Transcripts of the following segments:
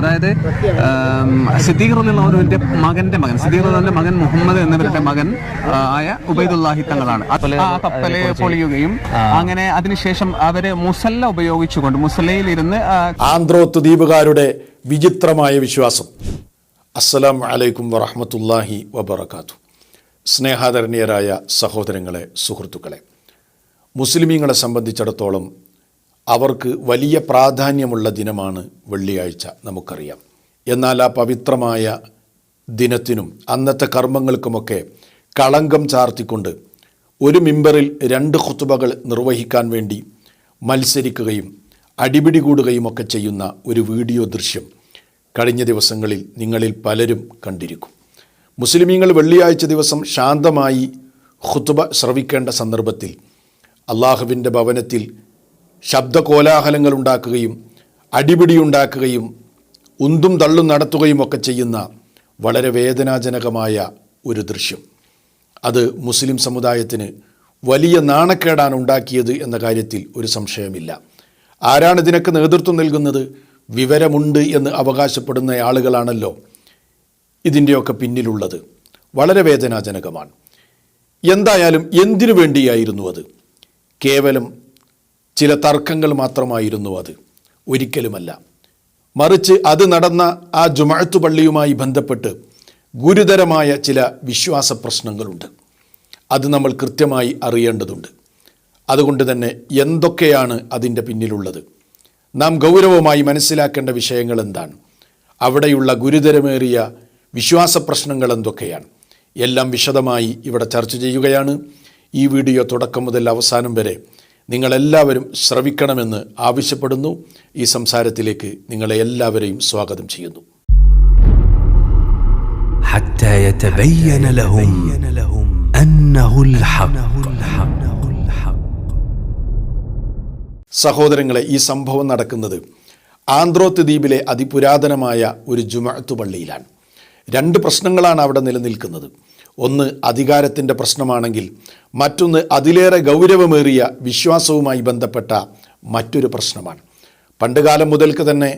അതായത് സിദ്ദീഖ് റലിന്റെ മകന്റെ മകൻ സിദ്ദീഖ് റലിന്റെ മകൻ മുഹമ്മദ് എന്നിവരുടെ മകൻ ആയ ഉബൈദുല്ലാഹി തങ്ങളാണ്. ആ കപ്പൽ പൊളിയുകയും അങ്ങനെ അതിനുശേഷം അവർ മുസല്ല ഉപയോഗിച്ചുകൊണ്ട് മുസല്ലയിൽ ഇരുന്ന് ആന്ധ്രോത്ത് ദ്വീപുകാരുടെ വിചിത്രമായ വിശ്വാസം. അസ്സലാം അലൈക്കും വറഹമത്തല്ലാഹി വബർക്കാത്തു സ്നേഹാദരണീയരായ സഹോദരങ്ങളെ സുഹൃത്തുക്കളെ മുസ്ലിമീങ്ങളെ സംബന്ധിച്ചിടത്തോളം അവർക്ക് വലിയ പ്രാധാന്യമുള്ള ദിനമാണ് വെള്ളിയാഴ്ച നമുക്കറിയാം. എന്നാൽ ആ പവിത്രമായ ദിനത്തിനും അന്നത്തെ കർമ്മങ്ങൾക്കുമൊക്കെ കളങ്കം ചാർത്തിക്കൊണ്ട് ഒരു മിമ്പറിൽ രണ്ട് ഹുത്തുബകൾ നിർവഹിക്കാൻ വേണ്ടി മത്സരിക്കുകയും അടിപിടി കൂടുകയും ഒക്കെ ചെയ്യുന്ന ഒരു വീഡിയോ ദൃശ്യം കഴിഞ്ഞ ദിവസങ്ങളിൽ നിങ്ങളിൽ പലരും കണ്ടിരിക്കും. മുസ്ലിമീങ്ങൾ വെള്ളിയാഴ്ച ദിവസം ശാന്തമായി ഖുത്തുബ ശ്രവിക്കേണ്ട സന്ദർഭത്തിൽ അള്ളാഹുവിന്റെ ഭവനത്തിൽ ശബ്ദകോലാഹലങ്ങൾ ഉണ്ടാക്കുകയും അടിപിടി ഉണ്ടാക്കുകയും ഉന്തും തള്ളും നടത്തുകയും ഒക്കെ ചെയ്യുന്ന വളരെ വേദനാജനകമായ ഒരു ദൃശ്യം. അത് മുസ്ലിം സമുദായത്തിന് വലിയ നാണക്കേടാണ് ഉണ്ടാക്കിയത് എന്ന കാര്യത്തിൽ ഒരു സംശയമില്ല. ആരാണ് ഇതിനൊക്കെ നേതൃത്വം നൽകുന്നത്? വിവരമുണ്ട് എന്ന് അവകാശപ്പെടുന്ന ആളുകളാണല്ലോ ഇതിന്റെയൊക്കെ പിന്നിലുള്ളത്. വളരെ വേദനാജനകമാണ്. എന്തായാലും എന്തിനു വേണ്ടിയായിരുന്നു അത്? കേവലം ചില തർക്കങ്ങൾ മാത്രമായിരുന്നു അത്. ഒരിക്കലുമല്ല. മറിച്ച് അത് നടന്ന ആ ജുമാഴത്തു പള്ളിയുമായി ബന്ധപ്പെട്ട് ഗുരുതരമായ ചില വിശ്വാസ പ്രശ്നങ്ങളുണ്ട്. അത് നമ്മൾ കൃത്യമായി അറിയേണ്ടതുണ്ട്. അതുകൊണ്ട് തന്നെ എന്തൊക്കെയാണ് അതിന്റെ പിന്നിലുള്ളത്? നാം ഗൗരവമായി മനസ്സിലാക്കേണ്ട വിഷയങ്ങൾ എന്താണ്? അവിടെയുള്ള ഗുരുതരമേറിയ വിശ്വാസ പ്രശ്നങ്ങൾ എന്തൊക്കെയാണ്? എല്ലാം വിശദമായി ഇവിടെ ചർച്ച ചെയ്യുകയാണ്. ഈ വീഡിയോ തുടക്കം മുതൽ അവസാനം വരെ നിങ്ങളെല്ലാവരും ശ്രവിക്കണമെന്ന് ആവശ്യപ്പെടുന്നു ഈ സംസാരത്തിലേക്ക് നിങ്ങളെ എല്ലാവരെയും സ്വാഗതം ചെയ്യുന്നു حتى يتبين لهم أنه الحق സഹോദരങ്ങളെ ഈ സംഭവം നടക്കുന്നത് ആന്ധ്രോത്ത് ദ്വീപിലെ അതിപുരാതനമായ ഒരു ജുമഅത്ത് പള്ളിയിലാണ് രണ്ട് പ്രശ്നങ്ങളാണ് അവിടെ നിലനിൽക്കുന്നത് ഒന്ന് അധികാരത്തിന്റെ പ്രശ്നമാണെങ്കിൽ മറ്റൊന്ന് അതിലേറെ ഗൗരവമേറിയ വിശ്വാസവുമായി ബന്ധപ്പെട്ട മറ്റൊരു പ്രശ്നമാണ്. പണ്ടുകാലം മുതൽക്ക് തന്നെ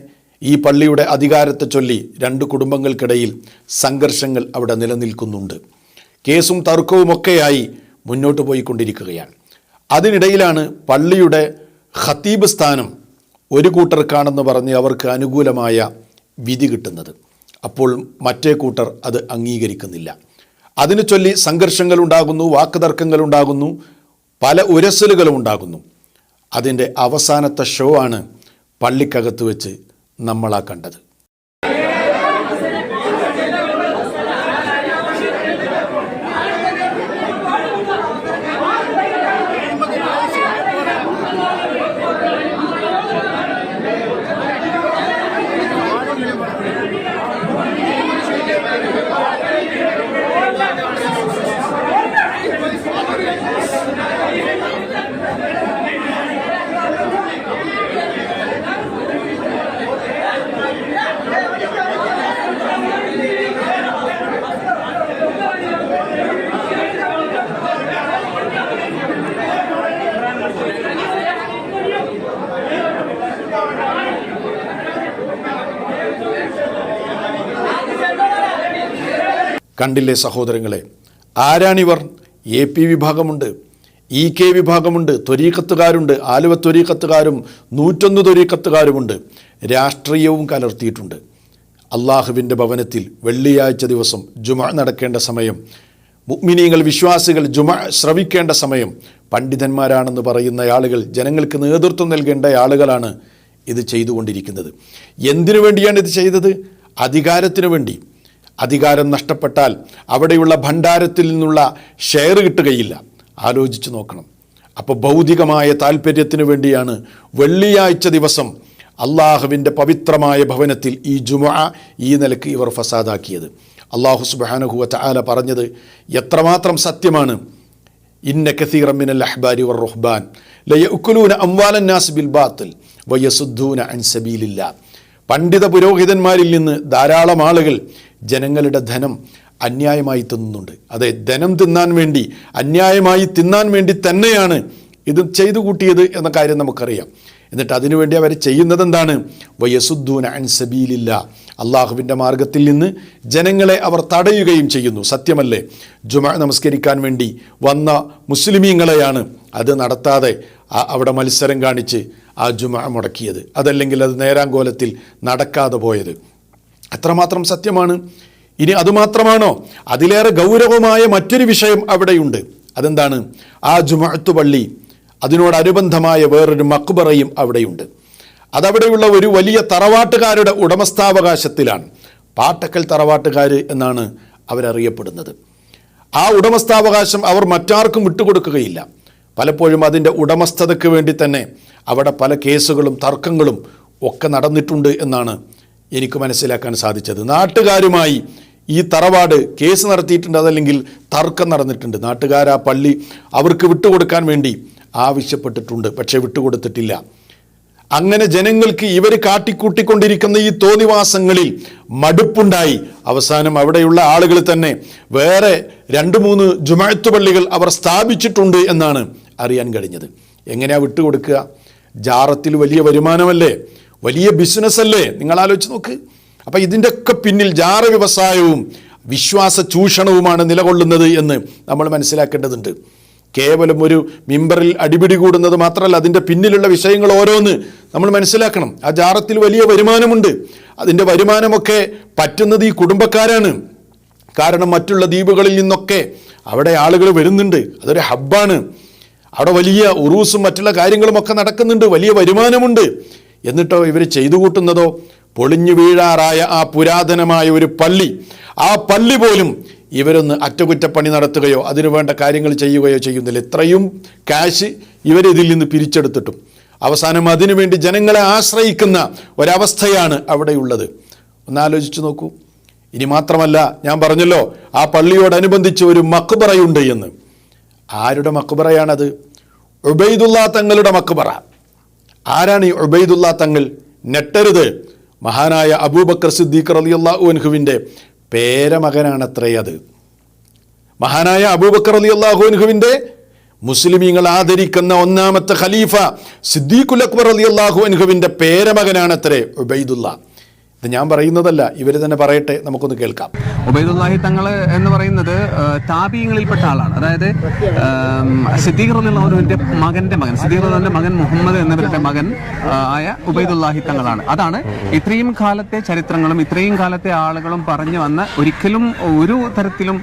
ഈ പള്ളിയുടെ അധികാരത്തെ ചൊല്ലി രണ്ട് കുടുംബങ്ങൾക്കിടയിൽ സംഘർഷങ്ങൾ അവിടെ നിലനിൽക്കുന്നുണ്ട്. കേസും തർക്കവുമൊക്കെയായി മുന്നോട്ട് പോയിക്കൊണ്ടിരിക്കുകയാണ്. അതിനിടയിലാണ് പള്ളിയുടെ ഖത്തീബ് സ്ഥാനം ഒരു കൂട്ടർക്കാണെന്ന് പറഞ്ഞ് അവർക്ക് അനുകൂലമായ വിധി കിട്ടുന്നത്. അപ്പോൾ മറ്റേ കൂട്ടർ അത് അംഗീകരിക്കുന്നില്ല. അതിനെ ചൊല്ലി സംഘർഷങ്ങൾ ഉണ്ടാകുന്നു വാക്കുതർക്കങ്ങൾ ഉണ്ടാകുന്നു പല ഉരസലുകളും ഉണ്ടാകുന്നു. അതിന്റെ അവസാനത്തെ ഷോ ആണ് പള്ളിക്കകത്ത് വെച്ച് നമ്മളാ കണ്ടത്. കണ്ടില്ലേ സഹോദരങ്ങളെ? ആരാണിവർ? എ പി വിഭാഗമുണ്ട്. ഇ കെ വിഭാഗമുണ്ട്. ത്വരീക്കത്തുകാരുണ്ട്. ആലുവ ത്വരീക്കത്തുകാരും നൂറ്റൊന്ന് ത്വരീക്കത്തുകാരുമുണ്ട്. രാഷ്ട്രീയവും കലർത്തിയിട്ടുണ്ട്. അള്ളാഹുവിന്റെ ഭവനത്തിൽ വെള്ളിയാഴ്ച ദിവസം ജുമ നടക്കേണ്ട സമയം മുഗ്മിനീങ്ങൾ വിശ്വാസികൾ ജുമ ശ്രവിക്കേണ്ട സമയം പണ്ഡിതന്മാരാണെന്ന് പറയുന്ന ആളുകൾ ജനങ്ങൾക്ക് നേതൃത്വം നൽകേണ്ട ആളുകളാണ് ഇത് ചെയ്തുകൊണ്ടിരിക്കുന്നത്. എന്തിനു വേണ്ടിയാണ് ഇത് ചെയ്തത്? അധികാരത്തിനു വേണ്ടി. അധികാരം നഷ്ടപ്പെട്ടാൽ അവിടെയുള്ള ഭണ്ഡാരത്തിൽ നിന്നുള്ള ഷെയർ കിട്ടുകയില്ല. ആലോചിച്ച് നോക്കണം. അപ്പോൾ ഭൗതികമായ താല്പര്യത്തിന് വേണ്ടിയാണ് വെള്ളിയാഴ്ച ദിവസം അള്ളാഹുവിന്റെ പവിത്രമായ ഭവനത്തിൽ ഈ ജുമ ഈ നിലയ്ക്ക് ഇവർ ഫസാദാക്കിയത്. അള്ളാഹു സുബാനഹുവ ചാല പറഞ്ഞത് എത്രമാത്രം സത്യമാണ്? ഇന്ന കസീറമിനൽ അഹ്ബാരി വർ റുഹ്ബാൻ ലയക്കുലൂന അംവാലൻ നാസ് ബിൽ ബാത്തിൽ വയസുദ്ധൂന അൻസബീലില്ല പണ്ഡിത പുരോഹിതന്മാരിൽ നിന്ന് ധാരാളം ആളുകൾ ജനങ്ങളുടെ ധനം അന്യായമായി തിന്നുന്നുണ്ട്. അതെ ധനം തിന്നാൻ വേണ്ടി അന്യായമായി തിന്നാൻ വേണ്ടി തന്നെയാണ് ഇത് ചെയ്തു കൂട്ടിയത് എന്ന കാര്യം നമുക്കറിയാം. എന്നിട്ട് അതിനുവേണ്ടി അവർ ചെയ്യുന്നത് എന്താണ്? വയസുദ്ദൂന അൻസബീലില്ല അള്ളാഹുവിന്റെ മാർഗത്തിൽ നിന്ന് ജനങ്ങളെ അവർ തടയുകയും ചെയ്യുന്നു. സത്യമല്ലേ? ജുമ നമസ്കരിക്കാൻ വേണ്ടി വന്ന മുസ്ലിമീങ്ങളെയാണ് അത് നടത്താതെ അവിടെ മത്സരം കാണിച്ച് ആ ജുമ മുടക്കിയത്. അതല്ലെങ്കിൽ അത് നേരാങ്കോലത്തിൽ നടക്കാതെ പോയത്. അത്രമാത്രം സത്യമാണ്. ഇനി അതുമാത്രമാണോ? അതിലേറെ ഗൗരവമായ മറ്റൊരു വിഷയം അവിടെയുണ്ട്. അതെന്താണ്? ആ ജുമഅത്ത് പള്ളി. അതിനോടനുബന്ധമായ വേറൊരു മക്ബറയും അവിടെയുണ്ട്. അതവിടെയുള്ള ഒരു വലിയ തറവാട്ടുകാരുടെ ഉടമസ്ഥാവകാശത്തിലാണ്. പാട്ടക്കൽ തറവാട്ടുകാർ എന്നാണ് അവരറിയപ്പെടുന്നത്. ആ ഉടമസ്ഥാവകാശം അവർ മറ്റാർക്കും വിട്ടുകൊടുക്കുകയില്ല. പലപ്പോഴും അതിന്റെ ഉടമസ്ഥതയ്ക്ക് വേണ്ടി തന്നെ അവിടെ പല കേസുകളും തർക്കങ്ങളും ഒക്കെ നടന്നിട്ടുണ്ട് എന്നാണ് എനിക്ക് മനസ്സിലാക്കാൻ സാധിച്ചത്. നാട്ടുകാരുമായി ഈ തറവാട് കേസ് നടത്തിയിട്ടുണ്ട് അതല്ലെങ്കിൽ തർക്കം നടന്നിട്ടുണ്ട്. നാട്ടുകാർ ആ പള്ളി അവർക്ക് വിട്ടുകൊടുക്കാൻ വേണ്ടി ആവശ്യപ്പെട്ടിട്ടുണ്ട് പക്ഷേ വിട്ടുകൊടുത്തിട്ടില്ല. അങ്ങനെ ജനങ്ങൾക്ക് ഇവർ കാട്ടിക്കൂട്ടിക്കൊണ്ടിരിക്കുന്ന ഈ തോന്നിവാസങ്ങളിൽ മടുപ്പുണ്ടായി. അവസാനം അവിടെയുള്ള ആളുകൾ തന്നെ വേറെ രണ്ട് മൂന്ന് ജുമാഴത്ത് പള്ളികൾ അവർ സ്ഥാപിച്ചിട്ടുണ്ട് എന്നാണ് അറിയാൻ കഴിഞ്ഞത്. എങ്ങനെയാ വിട്ടുകൊടുക്കുക? ജാറത്തിൽ വലിയ വരുമാനമല്ലേ? വലിയ ബിസിനസ് അല്ലേ നിങ്ങൾ ആലോചിച്ച് നോക്ക്. അപ്പം ഇതിന്റെയൊക്കെ പിന്നിൽ ജാറ വ്യവസായവും വിശ്വാസ ചൂഷണവുമാണ് നിലകൊള്ളുന്നത് എന്ന് നമ്മൾ മനസ്സിലാക്കേണ്ടതുണ്ട്. കേവലം ഒരു മിമ്പറിൽ അടിപിടി കൂടുന്നത് മാത്രമല്ല അതിന്റെ പിന്നിലുള്ള വിഷയങ്ങൾ ഓരോന്ന് നമ്മൾ മനസ്സിലാക്കണം. ആ ജാറത്തിൽ വലിയ വരുമാനമുണ്ട്. അതിന്റെ വരുമാനമൊക്കെ പറ്റുന്നത് ഈ കുടുംബക്കാരാണ്. കാരണം മറ്റുള്ള ദ്വീപുകളിൽ നിന്നൊക്കെ അവിടെ ആളുകൾ വരുന്നുണ്ട്. അതൊരു ഹബ്ബാണ്. അവിടെ വലിയ ഉറൂസും മറ്റുള്ള കാര്യങ്ങളുമൊക്കെ നടക്കുന്നുണ്ട്. വലിയ വരുമാനമുണ്ട്. എന്നിട്ടോ ഇവർ ചെയ്തു കൂട്ടുന്നതോ? പൊളിഞ്ഞു വീഴാറായ ആ പുരാതനമായ ഒരു പള്ളി. ആ പള്ളി പോലും ഇവരൊന്ന് അറ്റകുറ്റപ്പണി നടത്തുകയോ അതിനു വേണ്ട കാര്യങ്ങൾ ചെയ്യുകയോ ചെയ്യുന്നില്ല ഇത്രയും ക്യാഷ് ഇവരിതിൽ നിന്ന് പിരിച്ചെടുത്തിട്ടും. അവസാനം അതിനുവേണ്ടി ജനങ്ങളെ ആശ്രയിക്കുന്ന ഒരവസ്ഥയാണ് അവിടെയുള്ളത്. ഒന്നാലോചിച്ച് നോക്കൂ. ഇനി മാത്രമല്ല ഞാൻ പറഞ്ഞല്ലോ ആ പള്ളിയോടനുബന്ധിച്ച് ഒരു മക്കുബറയുണ്ട് എന്ന്. ആരുടെ മക്കുബറയാണത് ഉബൈദുള്ള തങ്ങളുടെ മക്ബറ. ആരാണ് ഈ ഉബൈദുള്ള തങ്ങൾ? നെട്ടരുത് മഹാനായ അബൂബക്കർ സിദ്ദീഖ് റളിയല്ലാഹു അൻഹുവിന്റെ പേരമകനാണത്രേ അത്. മഹാനായ അബൂബക്കർ റളിയല്ലാഹു അൻഹുവിന്റെ മുസ്ലിമീങ്ങൾ ആദരിക്കുന്ന ഒന്നാമത്തെ ഖലീഫ സിദ്ദീഖുൽ അക്ബർ റളിയല്ലാഹു അൻഹുവിന്റെ പേരമകനാണത്രേ ഉബൈദുള്ള ഇത് ഞാൻ പറയുന്നതല്ല ഇവർ തന്നെ പറയട്ടെ നമുക്കൊന്ന് കേൾക്കാം. ഉബൈദുല്ലാഹി തങ്ങൾ എന്ന് പറയുന്നത് താപീയങ്ങളിൽപ്പെട്ട ആളാണ്. അതായത് സിദ്ദീഖ് എന്നുള്ളവരുടെ മകന്റെ മകൻ സിദ്ദീഖ് റബിന്റെ മകൻ മുഹമ്മദ് എന്നിവരുടെ മകൻ ആയ ഉബൈദുല്ലാഹി തങ്ങളാണ്. അതാണ് ഇത്രയും കാലത്തെ ചരിത്രങ്ങളും ഇത്രയും കാലത്തെ ആളുകളും പറഞ്ഞു വന്ന ഒരിക്കലും ഒരു തരത്തിലും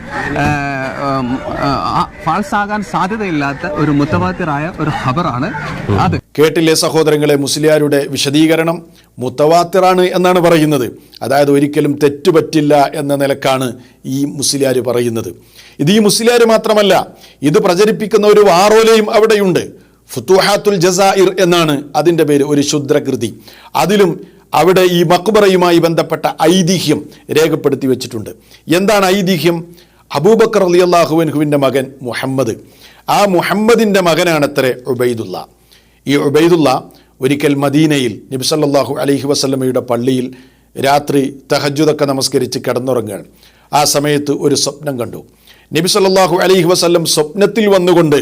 ഫാൾസ് ആകാൻ സാധ്യതയില്ലാത്ത ഒരു മുത്തവാത്തിറായ ഒരു ഖബറാണ് അത്. കേട്ടില്ലേ സഹോദരങ്ങളെ മുസ്ലിയാരുടെ വിശദീകരണം? മുത്തവാത്തിറാണ് എന്നാണ് പറയുന്നത്. അതായത് ഒരിക്കലും തെറ്റുപറ്റില്ല എന്ന നിലക്കാണ് ഈ മുസ്ലിയാർ പറയുന്നത്. ഇത് ഈ മുസ്ലിയാർ മാത്രമല്ല ഇത് പ്രചരിപ്പിക്കുന്ന ഒരു വാറോലയും അവിടെയുണ്ട്. ഫുത്തുഹാത്തുൽ ജസായിർ എന്നാണ് അതിന്റെ പേര് ഒരു ശുദ്രകൃതി. അതിലും അവിടെ ഈ മക്ബറയുമായി ബന്ധപ്പെട്ട ഐതിഹ്യം രേഖപ്പെടുത്തി വെച്ചിട്ടുണ്ട്. എന്താണ് ഐതിഹ്യം? അബൂബക്കർ അലി അള്ളാഹുവിൻഹുവിന്റെ മകൻ മുഹമ്മദ്. ആ മുഹമ്മദിന്റെ മകനാണത്രേ ഉബൈദുള്ള ഈ ഉബൈദുള്ള ഒരിക്കൽ മദീനയിൽ നബിസല്ലാഹു അലഹി വസ്ലമയുടെ പള്ളിയിൽ രാത്രി തഹജുദൊക്കെ നമസ്കരിച്ച് കിടന്നുറങ്ങുകയാണ് ആ സമയത്ത് ഒരു സ്വപ്നം കണ്ടു. നബി സല്ലല്ലാഹു അലൈഹി വസല്ലം സ്വപ്നത്തിൽ വന്നുകൊണ്ട്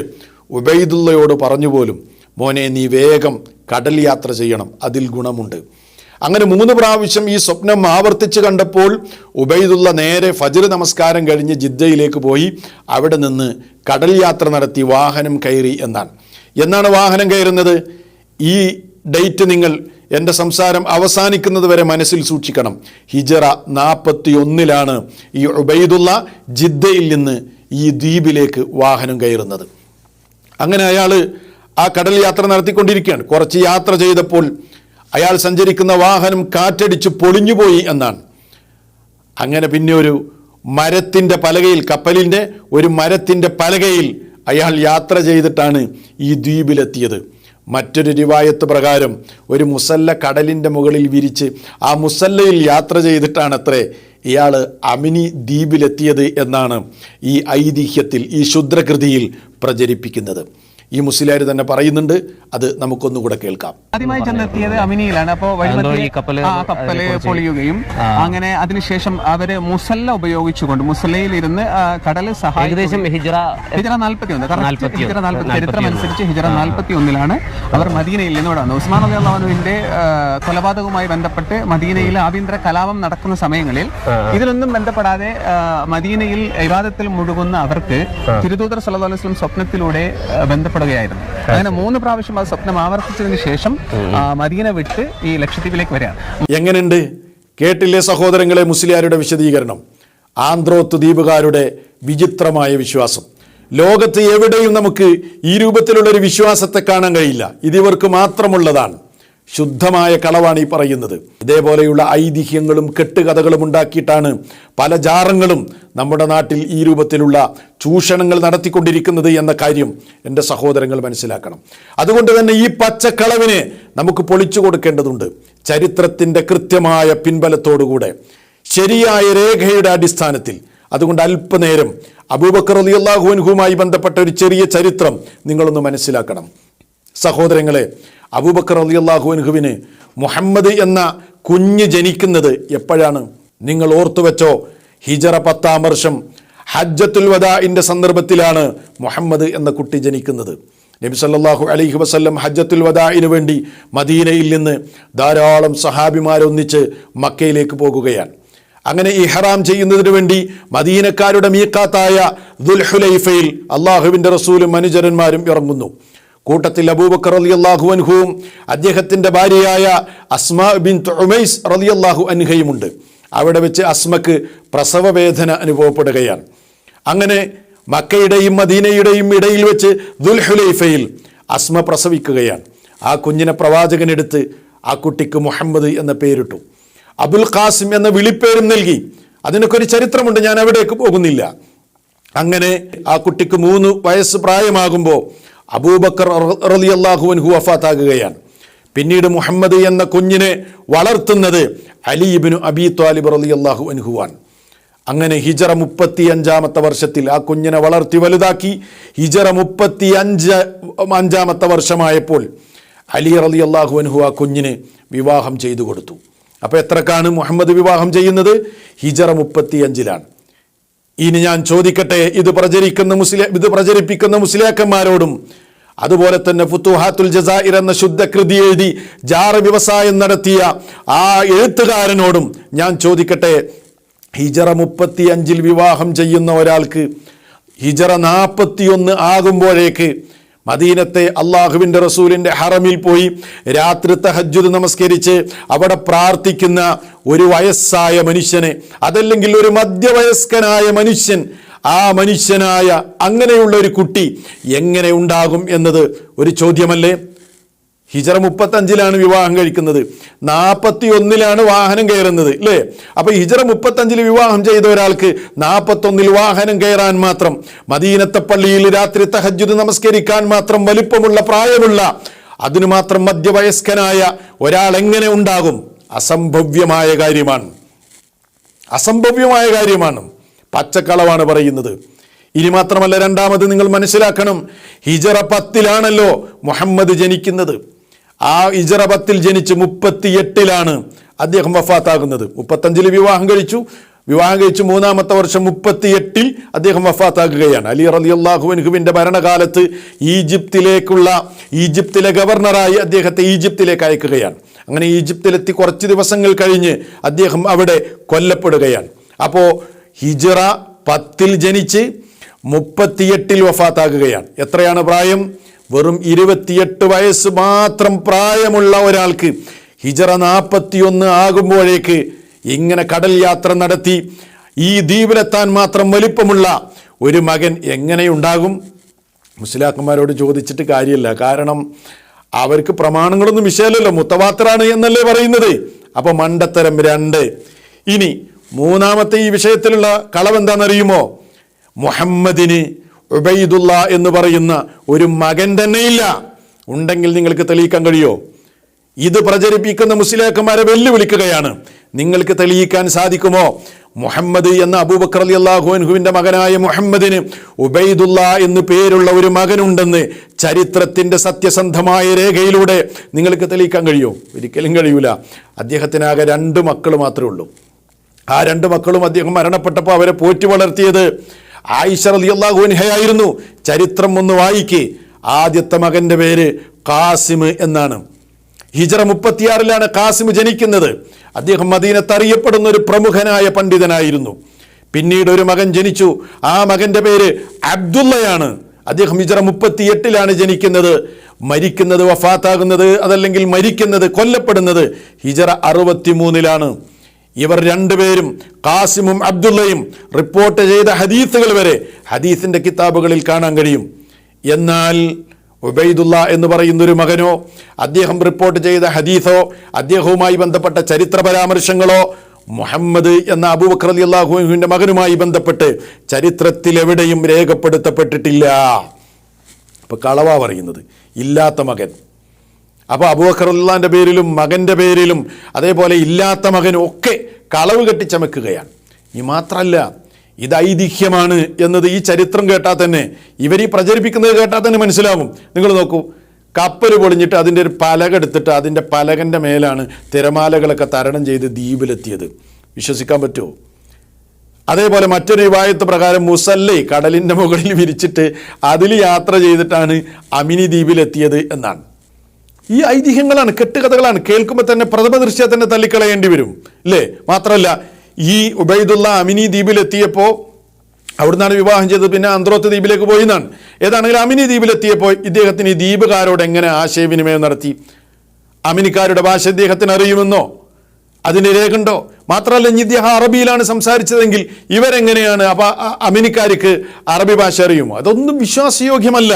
ഉബൈദുള്ളയോട് പറഞ്ഞു പോലും മോനെ നീ വേഗം കടൽ യാത്ര ചെയ്യണം അതിൽ ഗുണമുണ്ട്. അങ്ങനെ മൂന്ന് പ്രാവശ്യം ഈ സ്വപ്നം ആവർത്തിച്ച് കണ്ടപ്പോൾ ഉബൈദുള്ള നേരെ ഫജ്ർ നമസ്കാരം കഴിഞ്ഞ് ജിദ്ദയിലേക്ക് പോയി. അവിടെ നിന്ന് കടൽ യാത്ര നടത്തി വാഹനം കയറി എന്നാണ്. എന്നാണ് വാഹനം കയറുന്നത്? ഈ ഡേറ്റ് നിങ്ങൾ എന്റെ സംസാരം അവസാനിക്കുന്നത് വരെ മനസ്സിൽ സൂക്ഷിക്കണം. ഹിജറ നാൽപ്പത്തി ഒന്നിലാണ് ഈ ഉബൈദുള്ള ജിദ്ദയിൽ നിന്ന് ഈ ദ്വീപിലേക്ക് വാഹനം കയറുന്നത്. അങ്ങനെ അയാൾ ആ കടൽ യാത്ര നടത്തിക്കൊണ്ടിരിക്കുകയാണ്. കുറച്ച് യാത്ര ചെയ്തപ്പോൾ അയാൾ സഞ്ചരിക്കുന്ന വാഹനം കാറ്റടിച്ച് പൊളിഞ്ഞുപോയി എന്നാണ്. അങ്ങനെ പിന്നെ ഒരു മരത്തിന്റെ പലകയിൽ കപ്പലിന്റെ ഒരു മരത്തിന്റെ പലകയിൽ അയാൾ യാത്ര ചെയ്തിട്ടാണ് ഈ ദ്വീപിലെത്തിയത്. മറ്റൊരു രിവായത്ത് പ്രകാരം ഒരു മുസല്ല കടലിന്റെ മുകളിൽ വിരിച്ച് ആ മുസല്ലയിൽ യാത്ര ചെയ്തിട്ടാണ് അത്രേ ഇയാൾ അമിനി ദ്വീപിലെത്തിയത് എന്നാണ് ഈ ഐതിഹ്യത്തിൽ ഈ ശുദ്രകൃതിയിൽ പ്രചരിപ്പിക്കുന്നത്. ഈ മുസ്ലിയാർ തന്നെ പറയുന്നുണ്ട്. അത് നമുക്കൊന്നുകൂടെ കേൾക്കാം. ആദ്യമായി ചെന്നെത്തിയത് അമിനിയിലാണ്. അപ്പോൾ കപ്പൽ പൊളിയുകയും അങ്ങനെ അതിനുശേഷം അവർ മുസല്ല ഉപയോഗിച്ചുകൊണ്ട് മുസല്ലയിൽ ഇരുന്ന് കടൽ സഹായം ഏകദേശം ഹിജറ ഹിജറ നാൽപ്പത്തി ഒന്ന് നാൽപ്പത്തി ഹിജറ ഒന്ന്. നാൽപ്പത്തി ചരിത്രം അനുസരിച്ച് ഹിജറ നാൽപ്പത്തി ഒന്നിലാണ് അവർ മദീനയിൽ നിന്ന് ഇവിടെ വന്നത്. ഉസ്മാൻ അലി അള്ളാഹുവിന്റെ കൊലപാതകവുമായി ബന്ധപ്പെട്ട് മദീനയിൽ ആഭ്യന്തര കലാപം നടക്കുന്ന സമയങ്ങളിൽ ഇതിലൊന്നും ബന്ധപ്പെടാതെ മദീനയിൽ ഇവാദത്തിൽ മുഴുകുന്ന അവർക്ക് തിരുദൂതർ സല്ലാസ്ലം അലൈഹി വസല്ലം സ്വപ്നത്തിലൂടെ ആ, ബന്ധപ്പെടുകയായിരുന്നു അങ്ങനെ മൂന്ന് പ്രാവശ്യം ആ സ്വപ്നം ആവർത്തിച്ചതിന് ശേഷം മദീന വിട്ട് ഈ ലക്ഷദ്വീപിലേക്ക് വരികയാണ്. എങ്ങനെയുണ്ട്? കേട്ടില്ലേ സഹോദരങ്ങളെ മുസ്ലിയാരുടെ വിശദീകരണം? ആന്ധ്രോത്ത് ദ്വീപുകാരുടെ വിചിത്രമായ വിശ്വാസം. ലോകത്ത് എവിടെയും നമുക്ക് ഈ രൂപത്തിലുള്ള ഒരു വിശ്വാസത്തെ കാണാൻ കഴിയില്ല. ഇത് ഇവർക്ക് മാത്രമുള്ളതാണ്. ശുദ്ധമായ കളവാണ് ഈ പറയുന്നത്. ഇതേപോലെയുള്ള ഐതിഹ്യങ്ങളും കെട്ടുകഥകളും ഉണ്ടാക്കിയിട്ടാണ് പല ജാറങ്ങളും നമ്മുടെ നാട്ടിൽ ഈ രൂപത്തിലുള്ള ചൂഷണങ്ങൾ നടത്തിക്കൊണ്ടിരിക്കുന്നത് എന്ന കാര്യം എന്റെ സഹോദരങ്ങൾ മനസ്സിലാക്കണം. അതുകൊണ്ട് തന്നെ ഈ പച്ചക്കളവിനെ നമുക്ക് പൊളിച്ചു കൊടുക്കേണ്ടതുണ്ട്. ചരിത്രത്തിന്റെ കൃത്യമായ പിൻബലത്തോടുകൂടെ. ശരിയായ രേഖയുടെ അടിസ്ഥാനത്തിൽ. അതുകൊണ്ട് അല്പനേരം അബൂബക്കർ അലി അള്ളാഹുവിൻഹുമായി ബന്ധപ്പെട്ട ഒരു ചെറിയ ചരിത്രം നിങ്ങളൊന്ന് മനസ്സിലാക്കണം. സഹോദരങ്ങളെ അബൂബക്കർ അലി അള്ളാഹുവിൻഹുവിന് മുഹമ്മദ് എന്ന കുഞ്ഞ് ജനിക്കുന്നത് എപ്പോഴാണ്? നിങ്ങൾ ഓർത്തുവെച്ചോ ഹിജറ പത്താം വർഷം ഹജ്ജത്തുൽ വദാഇന്റെ സന്ദർഭത്തിലാണ് മുഹമ്മദ് എന്ന കുട്ടി ജനിക്കുന്നത്. നബി സല്ലാഹു അലൈഹി വസ്ല്ലം ഹജ്ജത്തുൽ വദാഇന് വേണ്ടി മദീനയിൽ നിന്ന് ധാരാളം സഹാബിമാരൊന്നിച്ച് മക്കയിലേക്ക് പോകുകയാണ്. അങ്ങനെ ഇഹ്റാം ചെയ്യുന്നതിന് വേണ്ടി മദീനക്കാരുടെ മീക്കാത്തായ ദുൽഹുലൈഫയിൽ അള്ളാഹുവിന്റെ റസൂലും അനുചരന്മാരും ഇറങ്ങുന്നു. കൂട്ടത്തിൽ അബൂബക്കർ അലി അള്ളാഹു അൻഹുവും അദ്ദേഹത്തിന്റെ ഭാര്യയായ അസ്മാ ബിൻ ഉമൈസ് റലി അള്ളാഹു അൻഹയുമുണ്ട്. അവിടെ വെച്ച് അസ്മക്ക് പ്രസവവേദന അനുഭവപ്പെടുകയാണ്. അങ്ങനെ മക്കയുടെയും മദീനയുടെയും ഇടയിൽ വെച്ച് ദുൽഹുലൈഫയിൽ അസ്മ പ്രസവിക്കുകയാണ്. ആ കുഞ്ഞിനെ പ്രവാചകനെടുത്ത് ആ കുട്ടിക്ക് മുഹമ്മദ് എന്ന പേരിട്ടു. അബുൽ ഖാസിം എന്ന വിളിപ്പേരും നൽകി. അതിനൊക്കെ ഒരു ചരിത്രമുണ്ട് ഞാൻ അവിടേക്ക് പോകുന്നില്ല. അങ്ങനെ ആ കുട്ടിക്ക് മൂന്ന് വയസ്സ് പ്രായമാകുമ്പോൾ അബൂബക്കർ റലി അള്ളാഹുവൻഹു വഫാത്താകുകയാണ്. പിന്നീട് മുഹമ്മദ് എന്ന കുഞ്ഞിനെ വളർത്തുന്നത് അലീബിനു അബി താലിബ് റലി അള്ളാഹു ആണ് അങ്ങനെ ഹിജറ മുപ്പത്തി അഞ്ചാമത്തെ വർഷത്തിൽ ആ കുഞ്ഞിനെ വളർത്തി വലുതാക്കി ഹിജറ മുപ്പത്തി അഞ്ച് അഞ്ചാമത്തെ വർഷമായപ്പോൾ അലി റലി അള്ളാഹു അൻഹു ആ കുഞ്ഞിനെ വിവാഹം ചെയ്തു കൊടുത്തു. അപ്പോൾ എത്രക്കാണ് മുഹമ്മദ് വിവാഹം ചെയ്യുന്നത്? ഹിജറ മുപ്പത്തി അഞ്ചിലാണ് ഇനി ഞാൻ ചോദിക്കട്ടെ ഇത് പ്രചരിക്കുന്ന മുസ്ലിം ഇത് പ്രചരിപ്പിക്കുന്ന മുസ്ലിയാക്കന്മാരോടും. അതുപോലെ തന്നെ ഫുത്തുഹാത്തുൽ ജസായിർ എന്ന ശുദ്ധകൃതി എഴുതി ജാറ വ്യവസായം നടത്തിയ ആ എഴുത്തുകാരനോടും ഞാൻ ചോദിക്കട്ടെ ഹിജറ മുപ്പത്തി അഞ്ചിൽ വിവാഹം ചെയ്യുന്ന ഒരാൾക്ക് ഹിജറ നാൽപ്പത്തിയൊന്ന് ആകുമ്പോഴേക്ക് മദീനത്തെ അള്ളാഹുവിന്റെ റസൂലിന്റെ ഹറമിൽ പോയി രാത്രി തഹജ്ജുദ് നമസ്കരിച്ച് അവിടെ പ്രാർത്ഥിക്കുന്ന ഒരു വയസ്സായ മനുഷ്യനെ അതല്ലെങ്കിൽ ഒരു മധ്യവയസ്കനായ മനുഷ്യൻ ആ മനുഷ്യനായ അങ്ങനെയുള്ള ഒരു കുട്ടി എങ്ങനെ ഉണ്ടാകും എന്നത് ഒരു ചോദ്യമല്ലേ? ഹിജറ മുപ്പത്തഞ്ചിലാണ് വിവാഹം കഴിക്കുന്നത്. നാൽപ്പത്തി ഒന്നിലാണ് വാഹനം കയറുന്നത് അല്ലേ അപ്പൊ ഹിജറ മുപ്പത്തഞ്ചിൽ വിവാഹം ചെയ്ത ഒരാൾക്ക് നാൽപ്പത്തൊന്നിൽ വാഹനം കയറാൻ മാത്രം മദീനത്തെ പള്ളിയിൽ രാത്രി തഹജ്ജുദ് നമസ്കരിക്കാൻ മാത്രം വലിപ്പമുള്ള പ്രായമുള്ള അതിനു മാത്രം മധ്യവയസ്കനായ ഒരാൾ എങ്ങനെ ഉണ്ടാകും? അസംഭവ്യമായ കാര്യമാണ്. അസംഭവ്യമായ കാര്യമാണ്. പച്ചക്കളവാണ് പറയുന്നത്. ഇനി മാത്രമല്ല രണ്ടാമത് നിങ്ങൾ മനസ്സിലാക്കണം. ഹിജറ പത്തിലാണല്ലോ മുഹമ്മദ് ജനിക്കുന്നത്. ആ ഇജറബത്തിൽ ജനിച്ച് മുപ്പത്തിയെട്ടിലാണ് അദ്ദേഹം വഫാത്താകുന്നത്. മുപ്പത്തഞ്ചിൽ വിവാഹം കഴിച്ചു. വിവാഹം കഴിച്ച് മൂന്നാമത്തെ വർഷം മുപ്പത്തിയെട്ടിൽ അദ്ദേഹം വഫാത്താക്കുകയാണ് അലി റലി അള്ളാഹുവിൻഹുവിന്റെ ഭരണകാലത്ത് ഈജിപ്തിലേക്കുള്ള ഈജിപ്തിലെ ഗവർണറായി അദ്ദേഹത്തെ ഈജിപ്തിലേക്ക് അയക്കുകയാണ്. അങ്ങനെ ഈജിപ്തിലെത്തി കുറച്ച് ദിവസങ്ങൾ കഴിഞ്ഞ് അദ്ദേഹം അവിടെ കൊല്ലപ്പെടുകയാണ്. അപ്പോൾ ഹിജറ പത്തിൽ ജനിച്ച് മുപ്പത്തിയെട്ടിൽ വഫാത്താകുകയാണ്. എത്രയാണ് പ്രായം? വെറും ഇരുപത്തിയെട്ട് വയസ്സ് മാത്രം പ്രായമുള്ള ഒരാൾക്ക് ഹിജറ നാൽപ്പത്തിയൊന്ന് ആകുമ്പോഴേക്ക് ഇങ്ങനെ കടൽ യാത്ര നടത്തി ഈ ദ്വീപിലെത്താൻ മാത്രം വലിപ്പമുള്ള ഒരു മകൻ എങ്ങനെയുണ്ടാകും? മുസ്ലിയാക്കന്മാരോട് ചോദിച്ചിട്ട് കാര്യമില്ല. കാരണം അവർക്ക് പ്രമാണങ്ങളൊന്നും വിഷയമല്ലല്ലോ. മുത്തവാത്തറാണ് എന്നല്ലേ പറയുന്നത്. അപ്പോൾ മണ്ടത്തരം രണ്ട്. ഇനി മൂന്നാമത്തെ ഈ വിഷയത്തിലുള്ള കളവ് എന്താണെന്നറിയുമോ? മുഹമ്മദിന് ഉബൈദുള്ള എന്ന് പറയുന്ന ഒരു മകൻ തന്നെയില്ല. ഉണ്ടെങ്കിൽ നിങ്ങൾക്ക് തെളിയിക്കാൻ കഴിയോ? ഇത് പ്രചരിപ്പിക്കുന്ന മുസ്ലിയാക്കന്മാരെ വെല്ലുവിളിക്കുകയാണ്. നിങ്ങൾക്ക് തെളിയിക്കാൻ സാധിക്കുമോ? മുഹമ്മദ് എന്ന അബൂബക്കർ അലി അള്ളാഹുൻഹുവിന്റെ മകനായ മുഹമ്മദിന് ഉബൈദുള്ള എന്ന് പേരുള്ള ഒരു മകനുണ്ടെന്ന് ചരിത്രത്തിന്റെ സത്യസന്ധമായ രേഖയിലൂടെ നിങ്ങൾക്ക് തെളിയിക്കാൻ കഴിയോ? ഒരിക്കലും കഴിയൂല. അദ്ദേഹത്തിനാകെ രണ്ട് മക്കൾ മാത്രമേ ഉള്ളൂ. ആ രണ്ട് മക്കളും അദ്ദേഹം മരണപ്പെട്ടപ്പോൾ അവരെ പോറ്റി വളർത്തിയത് ആയിഷ റലി അള്ളാഹുൻഹയായിരുന്നു ചരിത്രം ഒന്ന് വായിക്കേ. ആദ്യത്തെ മകന്റെ പേര് കാസിം എന്നാണ്. ഹിജറ മുപ്പത്തിയാറിലാണ് കാസിം ജനിക്കുന്നത്. അദ്ദേഹം മദീനത്ത് അറിയപ്പെടുന്ന ഒരു പ്രമുഖനായ പണ്ഡിതനായിരുന്നു. പിന്നീട് ഒരു മകൻ ജനിച്ചു. ആ മകന്റെ പേര് അബ്ദുള്ളയാണ്. അദ്ദേഹം ഹിജറ മുപ്പത്തിയെട്ടിലാണ് ജനിക്കുന്നത്. മരിക്കുന്നത് വഫാത്താകുന്നത് അതല്ലെങ്കിൽ മരിക്കുന്നത് കൊല്ലപ്പെടുന്നത് ഹിജറ അറുപത്തിമൂന്നിലാണ്. ഇവർ രണ്ടുപേരും കാസിമും അബ്ദുള്ളയും റിപ്പോർട്ട് ചെയ്ത ഹദീസുകൾ വരെ ഹദീസിന്റെ കിതാബുകളിൽ കാണാൻ കഴിയും. എന്നാൽ ഉബൈദുള്ള എന്ന് പറയുന്നൊരു മകനോ അദ്ദേഹം റിപ്പോർട്ട് ചെയ്ത ഹദീസോ അദ്ദേഹവുമായി ബന്ധപ്പെട്ട ചരിത്ര പരാമർശങ്ങളോ മുഹമ്മദ് എന്ന അബൂബക്കർ അലി അള്ളാഹുവിന്റെ മകനുമായി ബന്ധപ്പെട്ട് ചരിത്രത്തിൽ എവിടെയും രേഖപ്പെടുത്തപ്പെട്ടിട്ടില്ല. അപ്പോൾ കളവാ പറയുന്നത്. ഇല്ലാത്ത മകൻ. അപ്പോൾ അബൂബക്കറുല്ലാന്റെ പേരിലും മകന്റെ പേരിലും അതേപോലെ ഇല്ലാത്ത മകനും ഒക്കെ കളവ് കെട്ടിച്ചമക്കുകയാണ് ഈ മാത്രമല്ല ഇത് ഐതിഹ്യമാണ് എന്നത് ഈ ചരിത്രം കേട്ടാൽ തന്നെ ഇവർ ഈ പ്രചരിപ്പിക്കുന്നത് കേട്ടാൽ തന്നെ മനസ്സിലാവും. നിങ്ങൾ നോക്കൂ കപ്പൽ പൊളിഞ്ഞിട്ട് അതിന്റെ ഒരു പലക എടുത്തിട്ട് അതിന്റെ പലകന്റെ മേലാണ് തിരമാലകളൊക്കെ തരണം ചെയ്ത് ദ്വീപിലെത്തിയത്. വിശ്വസിക്കാൻ പറ്റുമോ? അതേപോലെ മറ്റൊരു വിവാഹത്ത് പ്രകാരം മുസല്ലൈ കടലിന്റെ മുകളിൽ വിരിച്ചിട്ട് അതിൽ യാത്ര ചെയ്തിട്ടാണ് അമിനി ദ്വീപിലെത്തിയത് എന്നാണ്. ഈ ഐതിഹ്യങ്ങളാണ് കെട്ടുകഥകളാണ് കേൾക്കുമ്പോൾ തന്നെ പ്രഥമ ദൃശ്യ തന്നെ തള്ളിക്കളയേണ്ടി വരും അല്ലേ മാത്രമല്ല ഈ ഉബൈദുള്ള അമിനി ദ്വീപിലെത്തിയപ്പോൾ അവിടുന്നാണ് വിവാഹം ചെയ്തത് പിന്നെ അന്ത്രോത്ത് ദ്വീപിലേക്ക് പോയി എന്നാണ്. ഏതാണെങ്കിലും അമിനി ദ്വീപിലെത്തിയപ്പോൾ ഇദ്ദേഹത്തിന് ഈ ദ്വീപുകാരോട് എങ്ങനെ ആശയവിനിമയം നടത്തി? അമിനിക്കാരുടെ ഭാഷ ഇദ്ദേഹത്തിന് അറിയുമെന്നോ? അതിന് രേഖണ്ടോ മാത്രമല്ല ഇദ്ദേഹം അറബിയിലാണ് സംസാരിച്ചതെങ്കിൽ ഇവരെങ്ങനെയാണ് അപ്പം അമിനിക്കാർക്ക് അറബി ഭാഷ അറിയുമോ? അതൊന്നും വിശ്വാസയോഗ്യമല്ല.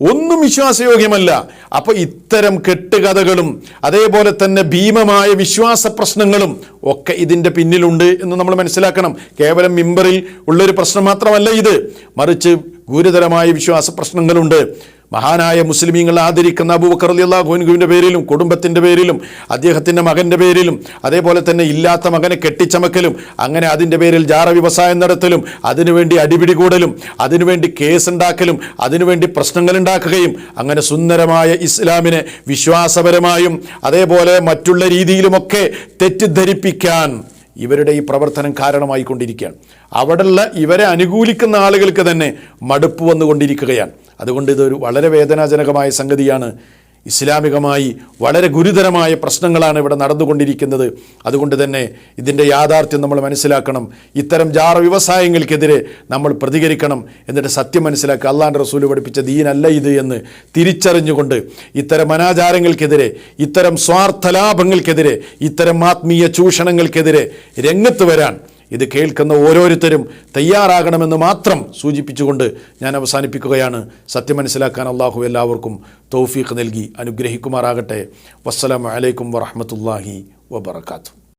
ഒന്നും വിശ്വാസയോഗ്യമല്ല. അപ്പോൾ ഇത്തരം കെട്ടുകഥകളും അതേപോലെ തന്നെ ഭീമമായ വിശ്വാസ പ്രശ്നങ്ങളും ഒക്കെ ഇതിന്റെ പിന്നിലുണ്ട് എന്ന് നമ്മൾ മനസ്സിലാക്കണം. കേവലം മിമ്പറിൽ ഉള്ളൊരു പ്രശ്നം മാത്രമല്ല ഇത്. മറിച്ച് ഗുരുതരമായ വിശ്വാസ പ്രശ്നങ്ങളുണ്ട് മഹാനായ മുസ്ലിമീങ്ങൾ ആദരിക്കുന്ന അബൂബക്കർ അലി അള്ളാഹുവിന്റെ പേരിലും കുടുംബത്തിന്റെ പേരിലും അദ്ദേഹത്തിന്റെ മകന്റെ പേരിലും അതേപോലെ തന്നെ ഇല്ലാത്ത മകനെ കെട്ടിച്ചമക്കലും അങ്ങനെ അതിന്റെ പേരിൽ ജാറ വ്യവസായം നടത്തലും അതിനുവേണ്ടി അടിപിടി കൂടലും അതിനുവേണ്ടി കേസുണ്ടാക്കലും അതിനുവേണ്ടി പ്രശ്നങ്ങൾ ഉണ്ടാക്കുകയും അങ്ങനെ സുന്ദരമായ ഇസ്ലാമിനെ വിശ്വാസപരമായും അതേപോലെ മറ്റുള്ള രീതിയിലുമൊക്കെ തെറ്റിദ്ധരിപ്പിക്കാൻ ഇവരുടെ ഈ പ്രവർത്തനം കാരണമായിക്കൊണ്ടിരിക്കുകയാണ്. അവിടെയുള്ള ഇവരെ അനുകൂലിക്കുന്ന ആളുകൾക്ക് തന്നെ മടുപ്പ് വന്നുകൊണ്ടിരിക്കുകയാണ്. അതുകൊണ്ട് ഇതൊരു വളരെ വേദനാജനകമായ സംഗതിയാണ് ഇസ്ലാമികമായി വളരെ ഗുരുതരമായ പ്രശ്നങ്ങളാണ് ഇവിടെ നടന്നുകൊണ്ടിരിക്കുന്നത്. അതുകൊണ്ട് തന്നെ ഇതിന്റെ യാഥാർത്ഥ്യം നമ്മൾ മനസ്സിലാക്കണം. ഇത്തരം ജാറ വ്യവസായങ്ങൾക്കെതിരെ നമ്മൾ പ്രതികരിക്കണം എന്നിട്ട് സത്യം മനസ്സിലാക്കുക. അള്ളാന്റെ റസൂൽ പഠിപ്പിച്ച ദീനല്ല ഇത് എന്ന് തിരിച്ചറിഞ്ഞുകൊണ്ട് ഇത്തരം അനാചാരങ്ങൾക്കെതിരെ ഇത്തരം സ്വാർത്ഥ ലാഭങ്ങൾക്കെതിരെ ഇത്തരം ആത്മീയ ചൂഷണങ്ങൾക്കെതിരെ രംഗത്ത് വരാൻ ഇത് കേൾക്കുന്ന ഓരോരുത്തരും തയ്യാറാകണമെന്ന് മാത്രം സൂചിപ്പിച്ചുകൊണ്ട് ഞാൻ അവസാനിപ്പിക്കുകയാണ്. സത്യം മനസ്സിലാക്കാൻ അള്ളാഹു എല്ലാവർക്കും തൗഫീഖ് നൽകി അനുഗ്രഹിക്കുമാറാകട്ടെ. വസ്സലാമു അലൈക്കും വറഹമത്തല്ലാഹി വബർക്കാത്തു